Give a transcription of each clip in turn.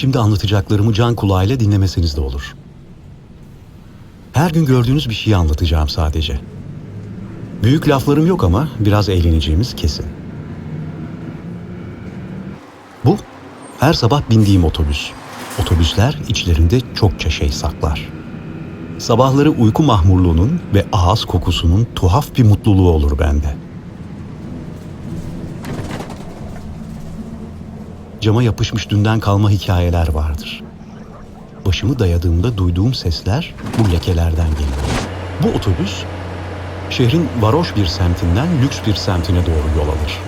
Şimdi anlatacaklarımı can kulağıyla dinlemeseniz de olur. Her gün gördüğünüz bir şeyi anlatacağım sadece. Büyük laflarım yok ama biraz eğleneceğimiz kesin. Bu her sabah bindiğim otobüs. Otobüsler içlerinde çokça şey saklar. Sabahları uyku mahmurluğunun ve ağız kokusunun tuhaf bir mutluluğu olur bende. Cama yapışmış dünden kalma hikayeler vardır. Başımı dayadığımda duyduğum sesler bu lekelerden geliyor. Bu otobüs şehrin varoş bir semtinden lüks bir semtine doğru yol alır.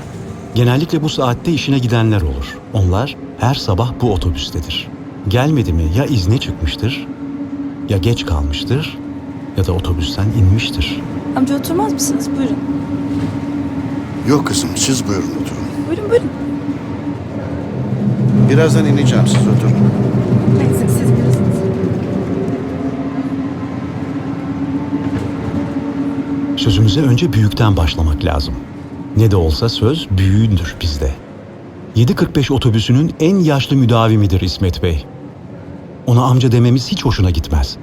Genellikle bu saatte işine gidenler olur. Onlar her sabah bu otobüstedir. Gelmedi mi ya izne çıkmıştır, ya geç kalmıştır ya da otobüsten inmiştir. Amca oturmaz mısınız? Buyurun. Yok kızım siz buyurun oturun. Buyurun buyurun. Birazdan ineceğim siz oturun. Neyse siz bilirsiniz. Sözümüze önce büyükten başlamak lazım. Ne de olsa söz büyüğündür bizde. 7.45 otobüsünün en yaşlı müdavimidir İsmet Bey. Ona amca dememiz hiç hoşuna gitmez.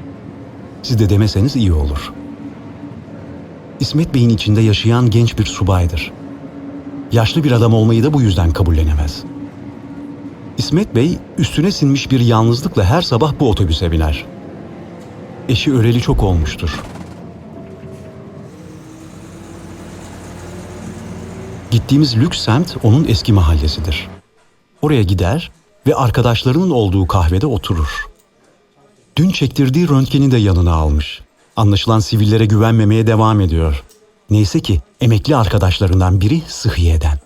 Siz de demeseniz iyi olur. İsmet Bey'in içinde yaşayan genç bir subaydır. Yaşlı bir adam olmayı da bu yüzden kabullenemez. İsmet Bey üstüne sinmiş bir yalnızlıkla her sabah bu otobüse biner. Eşi öleli çok olmuştur. Gittiğimiz lüks semt onun eski mahallesidir. Oraya gider ve arkadaşlarının olduğu kahvede oturur. Dün çektirdiği röntgeni de yanına almış. Anlaşılan sivillere güvenmemeye devam ediyor. Neyse ki emekli arkadaşlarından biri Sıhhiye'den.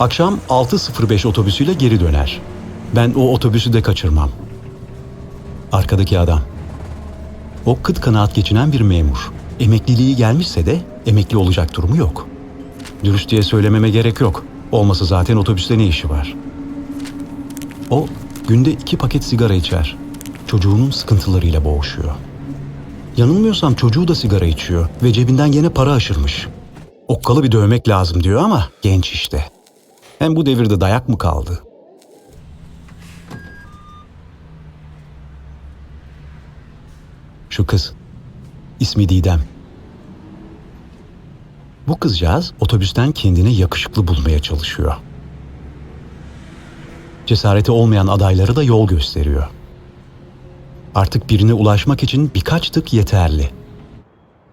Akşam 6.05 otobüsüyle geri döner. Ben o otobüsü de kaçırmam. Arkadaki adam. O kıt kanaat geçinen bir memur. Emekliliği gelmişse de emekli olacak durumu yok. Dürüst diye söylememe gerek yok. Olmasa zaten otobüste ne işi var? O günde iki paket sigara içer. Çocuğunun sıkıntılarıyla boğuşuyor. Yanılmıyorsam çocuğu da sigara içiyor ve cebinden gene para aşırmış. Okkalı bir dövmek lazım diyor ama genç işte. Hem bu devirde dayak mı kaldı? Şu kız. İsmi Didem. Bu kızcağız otobüsten kendine yakışıklı bulmaya çalışıyor. Cesareti olmayan adayları da yol gösteriyor. Artık birine ulaşmak için birkaç tık yeterli.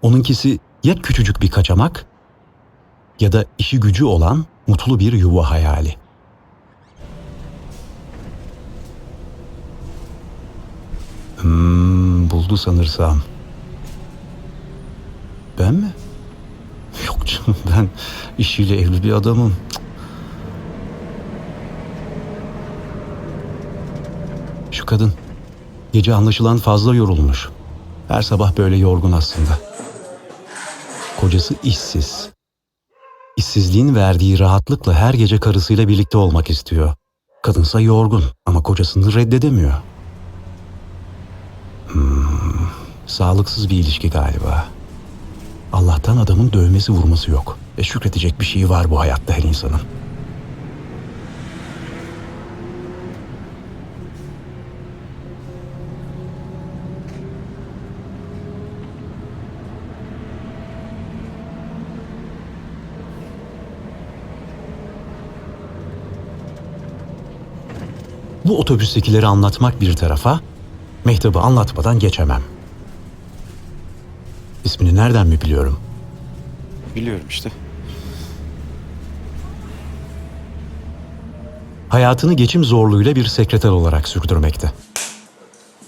Onunkisi ya küçücük bir kaçamak ya da işi gücü olan mutlu bir yuva hayali. Hmm, buldu sanırsam. Ben mi? Yok canım ben işiyle evli bir adamım. Şu kadın gece anlaşılan fazla yorulmuş. Her sabah böyle yorgun aslında. Kocası işsiz. İşsizliğin verdiği rahatlıkla her gece karısıyla birlikte olmak istiyor. Kadınsa yorgun ama kocasını reddedemiyor. Hmm, sağlıksız bir ilişki galiba. Allah'tan adamın dövmesi vurması yok. E şükredecek bir şey var bu hayatta her insanın. Bu otobüstekileri anlatmak bir tarafa, Mehtap'ı anlatmadan geçemem. İsmini nereden mi biliyorum? Biliyorum işte. hayatını geçim zorluğuyla bir sekreter olarak sürdürmekte.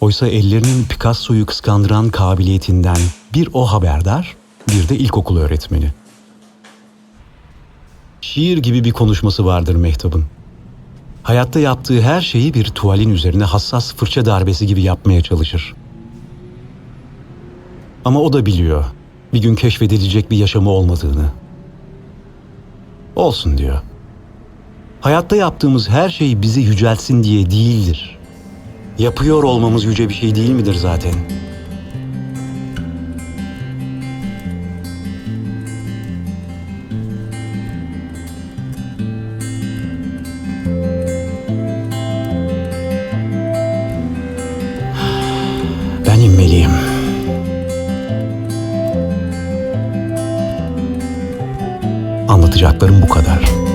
Oysa ellerinin Picasso'yu kıskandıran kabiliyetinden bir o haberdar, bir de ilkokul öğretmeni. Şiir gibi bir konuşması vardır Mehtap'ın. Hayatta yaptığı her şeyi bir tuvalin üzerine hassas fırça darbesi gibi yapmaya çalışır. Ama o da biliyor bir gün keşfedilecek bir yaşamı olmadığını. Olsun diyor. Hayatta yaptığımız her şey bizi yücelsin diye değildir. Yapıyor olmamız yüce bir şey değil midir zaten? Ben inmeliyim. Anlatacaklarım bu kadar.